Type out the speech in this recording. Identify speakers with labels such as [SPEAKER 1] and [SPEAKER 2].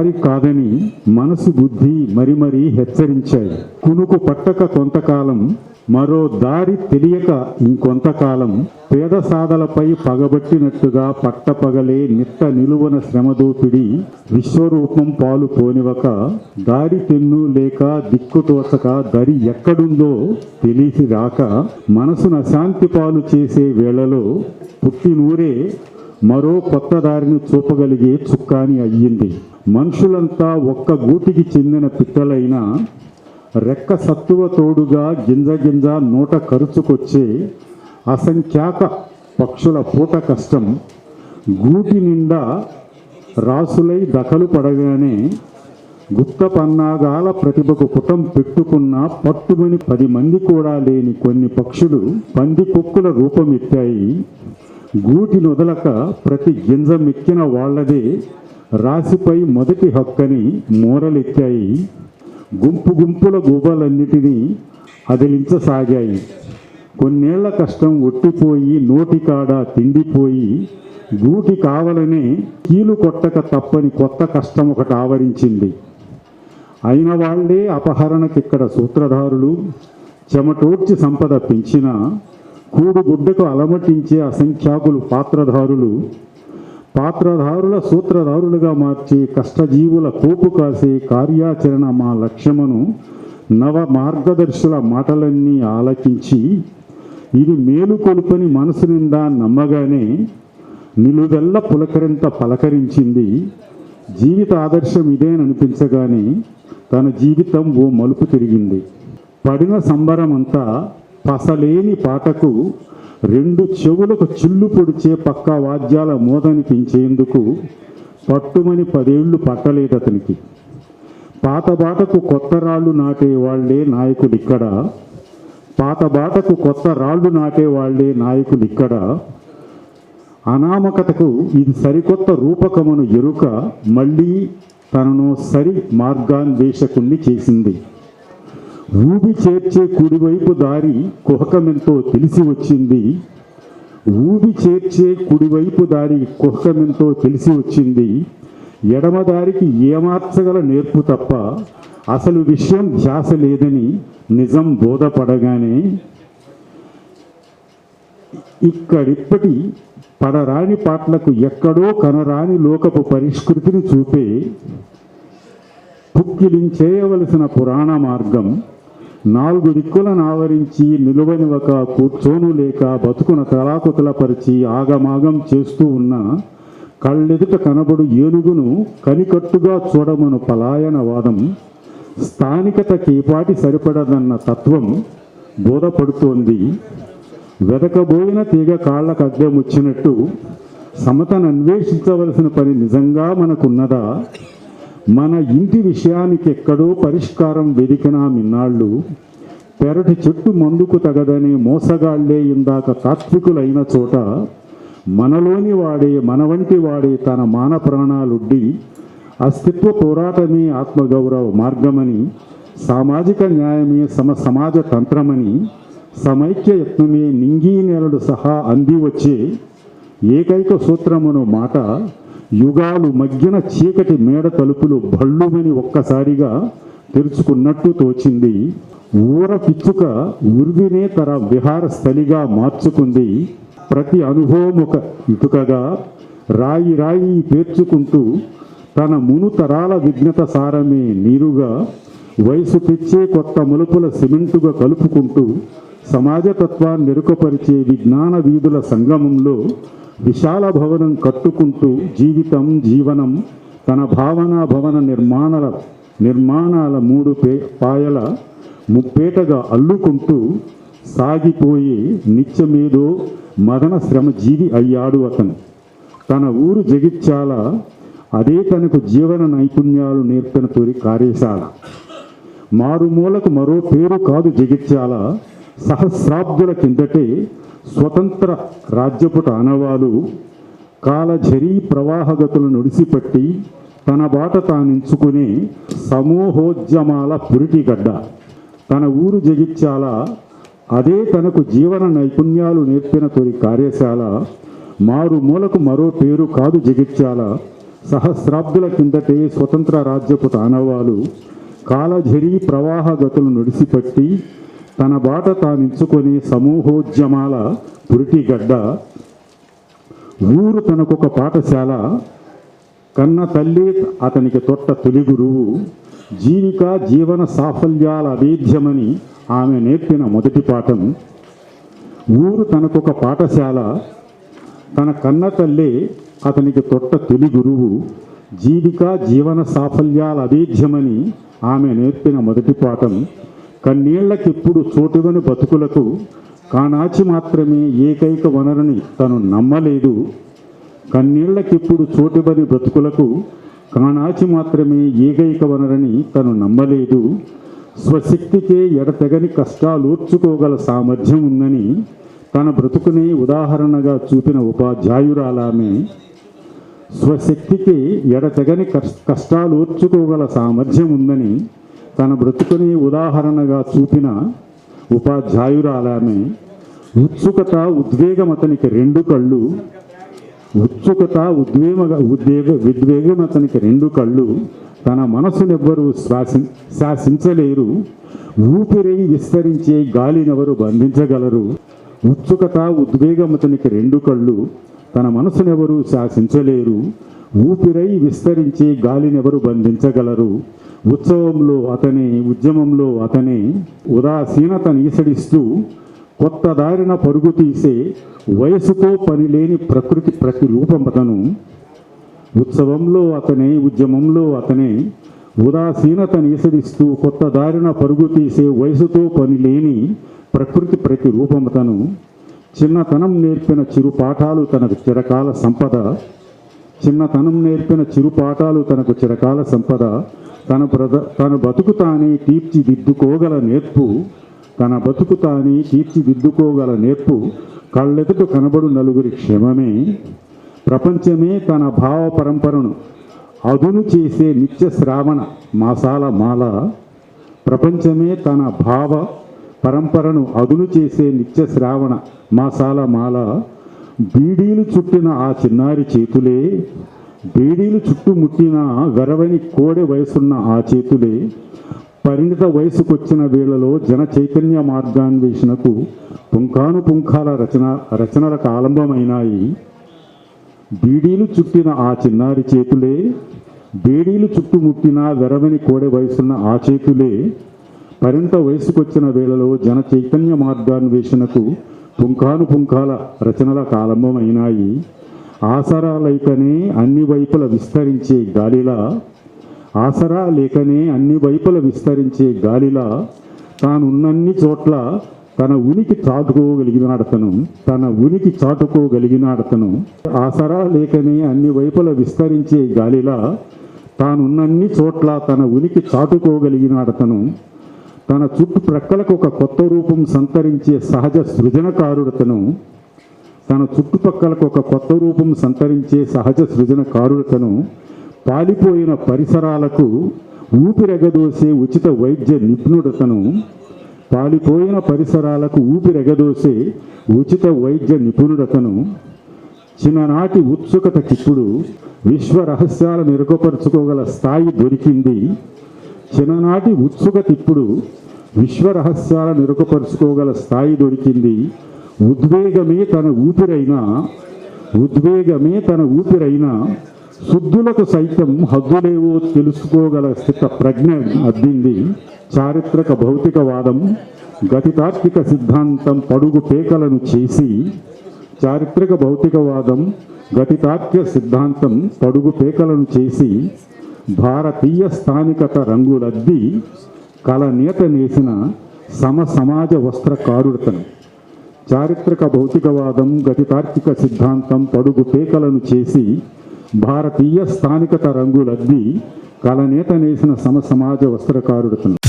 [SPEAKER 1] వారి కాదని మనసు బుద్ధి మరి మరీ హెచ్చరించాయి. కునుకు పట్టక కొంతకాలం మరో దారి తెలియక ఇంకొంతకాలం పేద సాధలపై పగబట్టినట్టుగా పట్టపగలే నిట్ట నిలువన శ్రమదోపిడి విశ్వరూపం పాలు పోనివక దారి తెన్ను లేక దిక్కుతోచక దరి ఎక్కడుందో తెలిసి రాక మనసును అశాంతి పాలు చేసే వేళలో పుట్టినూరే మరో కొత్త దారిని చూపగలిగే చుక్కాని అయ్యింది. మనుషులంతా ఒక్క గూటికి చెందిన పిట్టలైన రెక్క సత్తువ తోడుగా గింజ గింజ నోట ఖర్చుకొచ్చే అసంఖ్యాక పక్షుల పూట కష్టం గూటి నిండా రాసులై దఖలు పడగానే గుప్త పన్నాగాల ప్రతిభకు పుటం పెట్టుకున్న పట్టుమని పది మంది కూడా లేని కొన్ని పక్షులు పంది కుక్కుల రూపమెత్తాయి. గూటి నొదలక ప్రతి గింజ మిక్కిన వాళ్ళదే రాశిపై మొదటి హక్కని మూరలెత్తాయి. గుంపు గుంపుల గుబలన్నిటినీ అదిలించసాగాయి. కొన్నేళ్ళ కష్టం ఒట్టిపోయి నోటికాడ తిండిపోయి గూటి కావలనే కీలు కొట్టక తప్పని కొత్త కష్టం ఒకటి ఆవరించింది. అయిన వాళ్ళే అపహరణకిక్కడ సూత్రధారులు చెమటోడ్చి సంపద పెంచిన కూడుగుడ్డకు అలమటించే అసంఖ్యాకులు పాత్రధారులు పాత్రధారుల సూత్రధారులుగా మార్చి కష్టజీవుల కోపు కాసే కార్యాచరణ మా లక్ష్యమును నవ మార్గదర్శుల మాటలన్నీ ఆలకించి ఇది మేలు కొలుపని మనసు నిండా నమ్మగానే నిలువెల్ల పులకరింత పలకరించింది. జీవిత ఆదర్శం ఇదేననిపించగానే తన జీవితం ఓ మలుపు తిరిగింది. పడిన సంబరమంతా పసలేని పాటకు రెండు చెవులకు చిల్లు పొడిచే పక్క వాద్యాల మోదనిపించేందుకు పట్టుమని పదేళ్ళు పట్టలేదు అతనికి. పాత బాటకు కొత్త రాళ్ళు నాటే వాళ్ళే నాయకులు ఇక్కడ పాత బాటకు కొత్త రాళ్ళు నాటే వాళ్ళే నాయకులు ఇక్కడ అనామకతకు ఇది సరికొత్త రూపకమును ఎరుక మళ్ళీ తనను సరి మార్గాన్వేషకుణ్ణి చేసింది. ఊబి చేర్చే కుడివైపు దారి కుహకమెంతో తెలిసి వచ్చింది. ఊబి చేర్చే కుడివైపు దారి కుహకమెంతో తెలిసి వచ్చింది. ఎడమ దారికి ఏమార్చగల నేర్పు తప్ప అసలు విషయం ధ్యాస లేదని నిజం బోధపడగానే ఇక్కడిప్పటి పడరాని పాటలకు ఎక్కడో కనరాని లోకపు పరిష్కృతిని చూపే పుక్కిలించేయవలసిన పురాణ మార్గం నాలుగు దిక్కులను ఆవరించి నిలువని ఒక కూర్చోను లేక బతుకున తలాకుతలపరిచి ఆగమాగం చేస్తూ ఉన్న కళ్ళెదుట కనబడు ఏనుగును కనికట్టుగా చూడమను పలాయనవాదం స్థానికత కేపాటి సరిపడదన్న తత్వం బోధపడుతోంది. వెదకబోయిన తీగ కాళ్ళకు అద్దెముచ్చినట్టు సమతను అన్వేషించవలసిన పని నిజంగా మనకున్నదా? మన ఇంటి విషయానికి ఎక్కడో పరిష్కారం వెదికినా మిన్నాళ్ళు పెరటి చెట్టు మందుకు తగదని మోసగాళ్ళే ఇందాక తాత్వికులైన చోట మనలోని వాడే మన వంటి వాడే తన మాన ప్రాణాలుడ్డి అస్తిత్వ పోరాటమే ఆత్మగౌరవ మార్గమని సామాజిక న్యాయమే సమ సమాజ తంత్రమని సమైక్య యత్నమే నింగీ నేలడు సహా అంది వచ్చే ఏకైక సూత్రమును మాట యుగాలు మగ్గిన చీకటి మేడ తలుపులు భళ్ళుమని ఒక్కసారిగా తెరుచుకున్నట్టు తోచింది. ఊర పిచ్చుక ఉర్వినే తర విహార స్థలిగా మార్చుకుంది. ప్రతి అనుభవం ఒక ఇటుకగా రాయి రాయి పేర్చుకుంటూ తన మును తరాల విఘ్నత సారమే నీరుగా వయసు తెచ్చే కొత్త మలుపుల సిమెంటుగా కలుపుకుంటూ సమాజతత్వాన్ని మెరుగుపరిచే విజ్ఞాన వీధుల సంగమంలో విశాల భవనం కట్టుకుంటూ జీవితం జీవనం తన భావన భవన నిర్మాణాల నిర్మాణాల మూడు పే పాయల ముప్పేటగా అల్లుకుంటూ సాగిపోయే నిత్యమేదో మదన శ్రమ జీవి అయ్యాడు అతను. తన ఊరు జగిత్యాల అదే తనకు జీవన నైపుణ్యాలు నేర్పిన తొలి కార్యశాల. మారుమూలకు మరో పేరు కాదు జగిత్యాల. సహస్రాబ్దుల కిందటే స్వతంత్ర రాజ్యపుట ఆనవాలు కాలఝరీ ప్రవాహగతులు నుడిసిపట్టి తన బాట తానించుకునే సమూహోద్యమాల పురిటిగడ్డ. తన ఊరు జగిత్యాల అదే తనకు జీవన నైపుణ్యాలు నేర్పిన తొలి కార్యశాల మారు మూలకు మరో పేరు కాదు జగిత్యాల. సహస్రాబ్దుల కిందటే స్వతంత్ర రాజ్యపు తానవాలు కాలఝరీ ప్రవాహగతులు నుడిసిపట్టి తన బాట తానించుకొని సమూహోద్యమాల పురిటిగడ్డ. ఊరు తనకొక పాఠశాల కన్న తల్లి అతనికి తొట్ట తొలి గురువు. జీవిక జీవన సాఫల్యాల అవేద్యమని ఆమె నేర్పిన మొదటి పాఠం. ఊరు తనకొక పాఠశాల తన కన్న తల్లే అతనికి తొట్ట తొలి గురువు. జీవిక జీవన సాఫల్యాల అవేద్యమని ఆమె నేర్పిన మొదటి పాఠం. కన్నీళ్ళకెప్పుడు చోటువని బతుకులకు కానాచి మాత్రమే ఏకైక వనరుని తను నమ్మలేదు. కన్నీళ్ళకిప్పుడు చోటుబని బ్రతుకులకు కానాచి మాత్రమే ఏకైక వనరని తను నమ్మలేదు. స్వశక్తికే ఎడతెగని కష్టాలూర్చుకోగల సామర్థ్యం ఉందని తన బ్రతుకుని ఉదాహరణగా చూపిన ఉపాధ్యాయురాలామే. స్వశక్తికి ఎడతెగని కష్ కష్టాలూర్చుకోగల సామర్థ్యం ఉందని తన బ్రతుకుని ఉదాహరణగా చూపిన ఉపాధ్యాయురాలామె ఉత్సుకత ఉద్వేగం అతనికి రెండు కళ్ళు ఉత్సుకత ఉద్వేగ ఉద్వేగ ఉద్వేగం అతనికి రెండు కళ్ళు తన మనసునెవ్వరూ శ్వాసి శాసించలేరు ఊపిరి విస్తరించే గాలినెవరు బంధించగలరు? ఉత్సుకత ఉద్వేగం అతనికి రెండు కళ్ళు తన మనసునెవరూ శాసించలేరు ఊపిరై విస్తరించే గాలినెవరు బంధించగలరు? ఉత్సవంలో అతని ఉద్యమంలో అతనే ఉదాసీనత ఈసడిస్తూ కొత్త దారిన పరుగు తీసే వయసుతో పనిలేని ప్రకృతి ప్రతిరూపం అతను ఉత్సవంలో అతనే ఉద్యమంలో అతనే ఉదాసీనత ఈసడిస్తూ కొత్త దారిన పరుగు తీసే వయసుతో పని లేని ప్రకృతి ప్రతిరూపం అతను చిన్నతనం నేర్పిన చిరుపాఠాలు తనకు చిరకాల సంపద చిన్నతనం నేర్పిన చిరుపాఠాలు తనకు చిరకాల సంపద తన బ్రద తన బతుకు తానే తీర్చిదిద్దుకోగల నేర్పు తన బతుకు తానే తీర్చిదిద్దుకోగల నేర్పు కళ్ళెదుట కనబడు నలుగురి క్షేమమే. ప్రపంచమే తన భావ పరంపరను అదును చేసే నిత్య శ్రావణ మాసాల మాల. ప్రపంచమే తన భావ పరంపరను అదును చేసే నిత్య శ్రావణ మాసాల మాల. బీడీలు చుట్టిన ఆ చిన్నారి చేతులే బీడీలు చుట్టుముట్టిన గరవని కోడె వయసున్న ఆ చేతులే పరిణిత వయసుకొచ్చిన వేళలో జన చైతన్య మార్గాన్వేషణకు పుంఖాను పుంఖాల రచన రచనలకు ఆలంబమైనాయి బీడీలు చుట్టిన ఆ చిన్నారి చేతులే బీడీలు చుట్టుముట్టిన వెరవని కోడె వయసున్న ఆ చేతులే పరిణత వయసుకొచ్చిన వేళలో జన చైతన్య మార్గాన్వేషణకు పుంఖాను పుంఖాల రచనల కాలంబమైనాయి. ఆసరా లేకనే అన్ని వైపుల విస్తరించే గాలిలా ఆసరా లేకనే అన్ని వైపుల విస్తరించే గాలిలా తానున్నన్ని చోట్ల తన ఉనికి చాటుకోగలిగినాడతను తన ఉనికి చాటుకోగలిగినాడతను. ఆసరా లేకనే అన్ని వైపుల విస్తరించే గాలిలా తానున్నన్ని చోట్ల తన ఉనికి చాటుకోగలిగినాడతను. తన చుట్టుప్రక్కలకు ఒక కొత్త రూపం సంతరించే సహజ సృజనకారుడతను. తన చుట్టుపక్కలకు ఒక కొత్త రూపం సంతరించే సహజ సృజనకారులకను పాలిపోయిన పరిసరాలకు ఊపిరెగదోసే ఉచిత వైద్య నిపుణుడతను పాలిపోయిన పరిసరాలకు ఊపిరెగదోసే ఉచిత వైద్య నిపుణుడతను చిన్ననాటి ఉత్సుకతకిప్పుడు విశ్వ రహస్యాలు మెరుగుపరుచుకోగల స్థాయి దొరికింది. చిన్ననాటి ఉత్సుకతిప్పుడు విశ్వ రహస్యాలు మెరుగుపరుచుకోగల స్థాయి దొరికింది. ఉద్వేగమే తన ఊపిరైనా ఉద్వేగమే తన ఊపిరైనా శుద్ధులకు సైతం హద్దులేవో తెలుసుకోగల స్థిత ప్రజ్ఞ అద్దింది చారిత్రక భౌతికవాదం గతితాత్విక సిద్ధాంతం పడుగు పేకలను చేసి చారిత్రక భౌతికవాదం గతితాత్విక సిద్ధాంతం పడుగు పేకలను చేసి భారతీయ స్థానికత రంగులద్ది కల నేత నేసిన సమ సమాజ వస్త్రకారుడతను. చారిత్రక భౌతికవాదం గతితార్కిక సిద్ధాంతం పడుగు పేకలను చేసి భారతీయ స్థానికత రంగులద్ది కలనేత నేసిన సమసమాజ వస్త్రకారుడతను